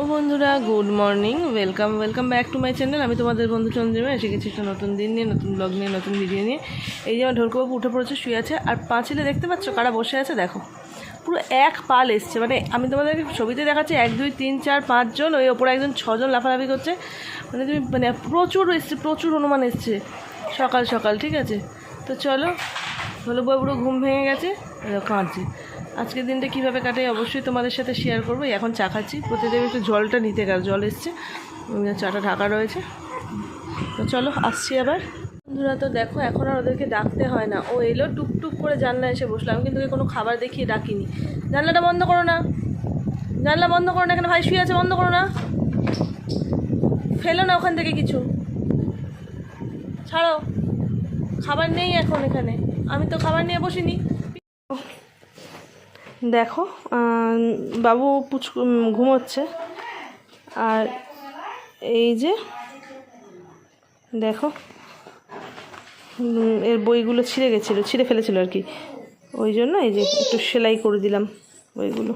ও বন্ধুরা good morning welcome welcome back to my channel আমি তোমাদের বন্ধু চন্দ্রিমা, এসে গেছি একটা নতুন দিন নিয়ে, নতুন ব্লগ নিয়ে, নতুন ভিডিও নিয়ে। এই যে আমার ঢোলকবাবু উঠে পড়েছে, শুয়ে আছে। আর পাঁচিলে দেখতে পাচ্ছ? কারা বসে আছে? দেখো। পুরো এক পাল এসছে। মানে আমি তোমাদেরকে ছবিতে দেখাচ্ছি, এক, দুই, তিন, চার পাঁচজন ওই ওপরে একজন ছজন লাফালাফি করছে। মানে তুমি মানে প্রচুর এসছে, প্রচুর হনুমান এসছে। সকাল সকাল, ঠিক আছে? তো চলো পুরো ঘুম ভেঙে গেছে। কাঁদছে। আজকের দিনটা কীভাবে কাটাই অবশ্যই তোমাদের সাথে শেয়ার করব। এখন চা খাচ্ছি। প্রতিদিন একটু জলটা নিতে গেল, জল এসছে। চাটা ঢাকা রয়েছে। তো চলো, আসছি আবার। বন্ধুরা, তো দেখো, এখন আর ওদেরকে ডাকতে হয় না। ও এলো, টুকটুক করে জানলা এসে বসল। আমি কিন্তু কোনো খাবার দেখিয়ে ডাকিনি। জানলাটা বন্ধ করো না। জানলা বন্ধ করো না, এখানে ভাই শুয়ে আছে, বন্ধ করো না। ফেলো না ওখান থেকে কিছু। ছাড়ো। খাবার নেই এখন এখানে। আমি তো খাবার নিয়ে বসিনি। দেখো বাবু পুচ ঘুমোচ্ছে। আর এই যে, দেখো এর বইগুলো ছিঁড়ে গেছিল, ছিঁড়ে ফেলেছিল আর কি। ওই জন্য এই যে একটু সেলাই করে দিলাম বইগুলো।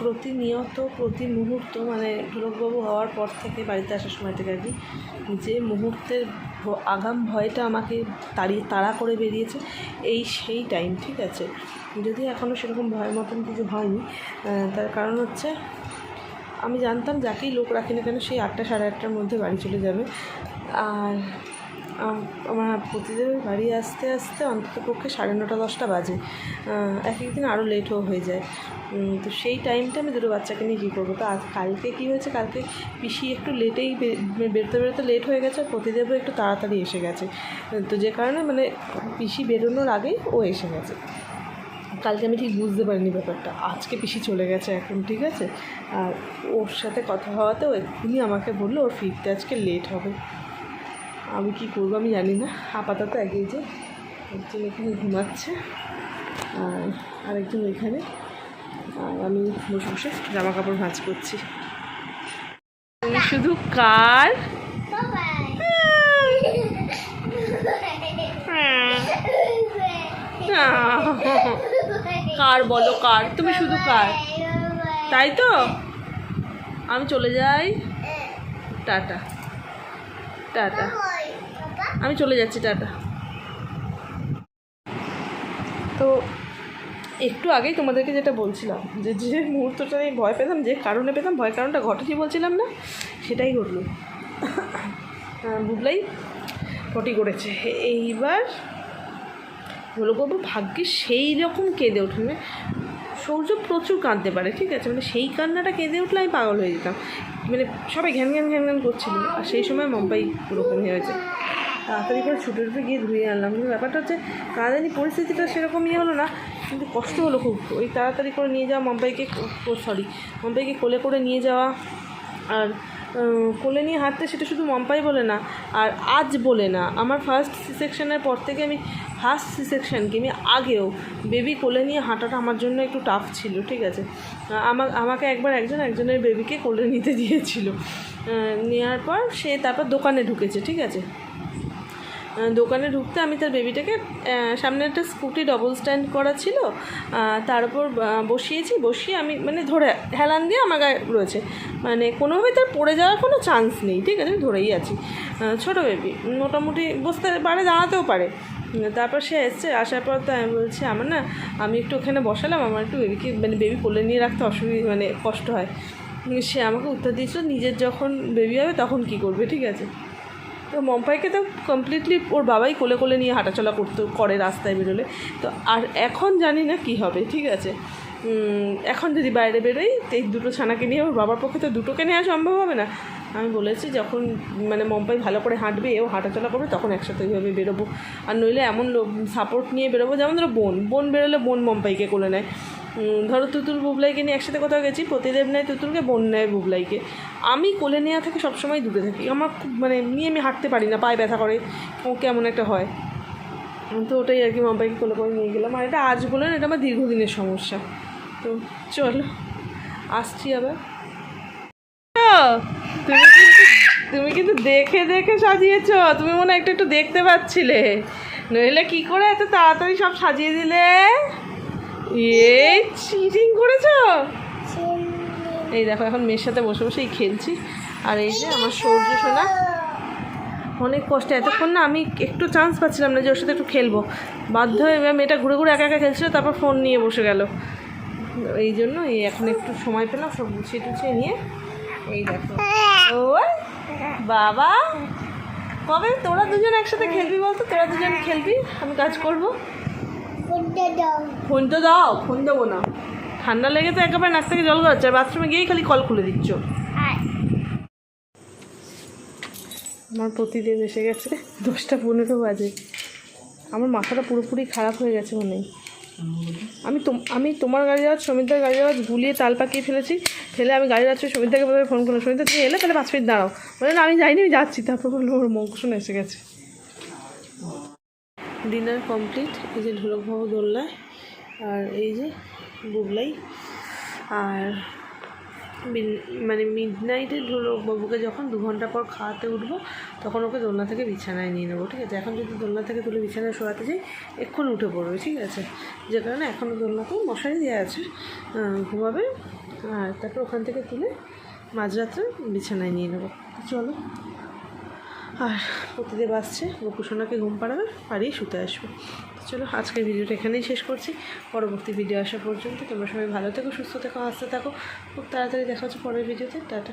প্রতিনিয়ত প্রতি মুহূর্ত মানে ঢোলকবাবু হওয়ার পর থেকে বাড়িতে আসার সময় থেকে আর কি, যে মুহূর্তের আগাম ভয়টা আমাকে তাড়িয়ে তাড়া করে বেরিয়েছে। এই সেই টাইম ঠিক আছে? যদি এখনও সেরকম ভয়ের মতন কিছু হয়নি তার কারণ হচ্ছে, আমি জানতাম যাকেই লোক রাখি না কেন, সেই আটটা সাড়ে আটটার মধ্যে বাড়ি চলে যাবে। আর আমার প্রতিদিন বাড়ি আসতে আসতে অন্তত পক্ষে সাড়ে নটা, দশটা বাজে। এক একদিন আরও লেটও হয়ে যায়। তো সেই টাইমটা আমি দুটো বাচ্চাকে নিয়ে কী করব? তো আজ কালকে কী হয়েছে? কালকে পিসি একটু লেটেই বেরোতে বেরোতে লেট হয়ে গেছে, আর প্রতিদেবও একটু তাড়াতাড়ি এসে গেছে। তো যে কারণে মানে পিসি বেরোনোর আগেই ও এসে গেছে। কালকে আমি ঠিক বুঝতে পারিনি ব্যাপারটা। আজকে পিসি চলে গেছে এখন, ঠিক আছে? আর ওর সাথে কথা হওয়াতে ও এক্ষুনি আমাকে বলল, ওর ফিরতে আজকে লেট হবে। আমি কি করব আমি জানি না। আপাতত এগিয়ে যে একজন এখানে ঘুমাচ্ছে আর আরেকজন এখানে। আর আমি বসে বসে জামা কাপড় ভাঁজ করছি। শুধু কার? কার বলো কার? তুমি শুধু কার? তাই তো? আমি চলে যাই। টাটা। টাটা। আমি চলে যাচ্ছি, টাটা। তো একটু আগেই তোমাদেরকে যেটা বলছিলাম, যে যে মুহূর্তটা আমি ভয় পেতাম, যে কারণে পেতাম, ভয় কারণটা ঘটেছি বলছিলাম না, সেটাই ঘটলো। বুবলাই পটি করেছে। এইবার হলো বাবু ভাগ্যে সেই রকম কেঁদে উঠবে মানে সৌর্য প্রচুর কাঁদতে পারে, ঠিক আছে? মানে সেই কান্নাটা কেঁদে উঠলে আমি পাগল হয়ে যেতাম। মানে সবাই ঘ্যান ঘ্যান ঘ্যান ঘ্যান করছিল। আর সেই সময় মুম্বাই ওরকম হয়েছে। তাড়াতাড়ি করে ছুটে ছুটে গিয়ে ধুয়ে আনলাম। কিন্তু ব্যাপারটা হচ্ছে কাঁদানি পরিস্থিতিটা সেরকম ইয়ে হলো না, কিন্তু কষ্ট হলো খুব। ওই তাড়াতাড়ি করে নিয়ে যাওয়া মুম্বাইকে সরি মুম্বাইকে কোলে করে নিয়ে যাওয়া আর কোলে নিয়ে হাঁটতে সেটা শুধু মম্পাই বলে না, আর আজ বলে না। আমার ফার্স্ট সি সেকশনের পর থেকে আমি ফার্স্ট সি সেকশন কি আমি আগেও বেবি কোলে নিয়ে হাঁটাটা আমার জন্য একটু টাফ ছিল, ঠিক আছে? আমার আমাকে একবার একজন একজনের বেবিকে কোলে নিতে দিয়েছিল। নেওয়ার পর সে তারপর দোকানে ঢুকেছে, ঠিক আছে? দোকানে ঢুকতে আমি তার বেবিটাকে সামনে একটা স্কুটি ডবল স্ট্যান্ড করা ছিল। তার উপর বসিয়েছি, বসিয়ে আমি মানে ধরে, হেলান দিয়ে আমার গায়ে রয়েছে। মানে কোনোভাবে তার পড়ে যাওয়ার কোনো চান্স নেই, ঠিক আছে? ধরেই আছি। ছোটো বেবি মোটামুটি বসতে পারে, দাঁড়াতেও পারে। তারপর সে এসছে, আসার পর তো আমি বলছি, আমার না, আমি একটু ওখানে বসালাম, আমার একটু বেবিকে মানে বেবি কোলে নিয়ে রাখতে অসুবিধা মানে কষ্ট হয়। সে আমাকে উত্তর দিয়েছিল, নিজের যখন বেবি হবে, তখন কি করবে? ঠিক আছে? তো মম্পাইকে তো কমপ্লিটলি ওর বাবাই কোলে কোলে নিয়ে হাঁটাচলা করতে, করে রাস্তায় বেরোলে। তো আর এখন জানি না কি হবে, ঠিক আছে? এখন যদি বাইরে বেরোই এই দুটো ছানাকে নিয়ে ওর বাবার পক্ষে তো দুটোকে নেওয়া সম্ভব হবে না। আমি বলেছি যখন মানে মম্পাই ভালো করে হাঁটবে এও হাঁটাচলা করবে, তখন একসাথে ওইভাবে বেরোবো। আর নইলে এমন সাপোর্ট নিয়ে বেরোবো, যেমন ধরো বোন। বোন বেরোলে বোন মম্পাইকে কোলে নেয়। ধরো তুতুল বুবলাইকে নিয়ে একসাথে কোথাও গেছি, প্রতিদেব নেয় তুতুলকে, বোন নেয় বুবলাইকে। আমি কোলে নেওয়া থেকে সবসময় দূরে থাকি। আমার খুব মানে নিয়ে আমি হাঁটতে পারি না, পায়ে ব্যথা করে। ও কেমন একটা হয়। তো ওটাই আর কি মাম্পাইকে কোলে করে নিয়ে গেলাম। আর এটা আজ বলেন এটা আমার দীর্ঘদিনের সমস্যা। তো চলো, আসছি আবার। তুমি কিন্তু তুমি কিন্তু দেখে দেখে সাজিয়েছ। তুমি মনে একটু একটু দেখতে পাচ্ছিলে। নইলে কি করে এত তাড়াতাড়ি সব সাজিয়ে দিলে? চিটিং করেছ? এই দেখো, এখন মেয়ের সাথে বসে বসেই খেলছি। আর এই যে আমার সৌর্য সোনা, অনেক কষ্টে। এতক্ষণ না আমি একটু চান্স পাচ্ছিলাম না যে ওর সাথে একটু খেলব। বাধ্য হয়ে মেয়েটা ঘুরে ঘুরে একা একা খেলছিল, তারপর ফোন নিয়ে বসে গেল। এই জন্য এই এখন একটু সময় পেলাম, সব গুছিয়ে টুছিয়ে নিয়ে। এই দেখো। ও বাবা। কবে? তোরা দুজন একসাথে খেলবি বলতো? তোরা দুজন খেলবি, আমি কাজ করব। ফোন তো দাও ফোন দেবো না। ঠান্ডা লেগে তো একেবারে নাক থেকে জল গড়াচ্ছে আর বাথরুমে গিয়েই খালি কল খুলে দিচ্ছ। আমার প্রতিদিন এসে গেছে দশটা পনেরো বাজে। আমার মাথাটা পুরোপুরি খারাপ হয়ে গেছে মনে। আমি আমি তোমার গাড়ি যাওয়ার, সমিতার গাড়ি যাওয়ার গুলিয়ে তাল পাকিয়ে ফেলেছি। ফেলে আমি গাড়ি যাচ্ছি, সমিতাকে ফোন করলাম, সমিতা তুমি এলে, তাহলে পাঁচ মিনিট দাঁড়াও। বলে, না, আমি যাইনি, আমি যাচ্ছি। তারপর বলল, ওর মঙ্কশন এসে গেছে। ডিনার কমপ্লিট, এই যে ঢোলক বাবু দোলনায়, আর এই যে বুবলাই। আর মানে মিড নাইটে বাবুকে যখন দু ঘণ্টা পর খাওয়াতে উঠবো, তখন ওকে দোলনা থেকে বিছানায় নিয়ে নেব, ঠিক আছে? এখন যদি দোলনা থেকে তুলে বিছানায় শোয়াতে যাই, এক্ষুনি উঠে পড়বে, ঠিক আছে? যে কারণে এখনও দোলনাতেও মশারি দেওয়া আছে ঘুমাবে, আর তারপর ওখান থেকে তুলে মাঝরাত্রে বিছানায় নিয়ে নেব। চলো। আর প্রতিদেব আসছে, গোপুসোনাকে ঘুম পাড়াবে, পাড়িয়ে শুতে আসবে। চলো, আজকের ভিডিওটা এখানেই শেষ করছি। পরবর্তী ভিডিও আসা পর্যন্ত তোমরা সবাই ভালো থেকো, সুস্থ থেকো হাসতে থাকো। খুব তাড়াতাড়ি দেখা হচ্ছে পরের ভিডিওতে। টাটা।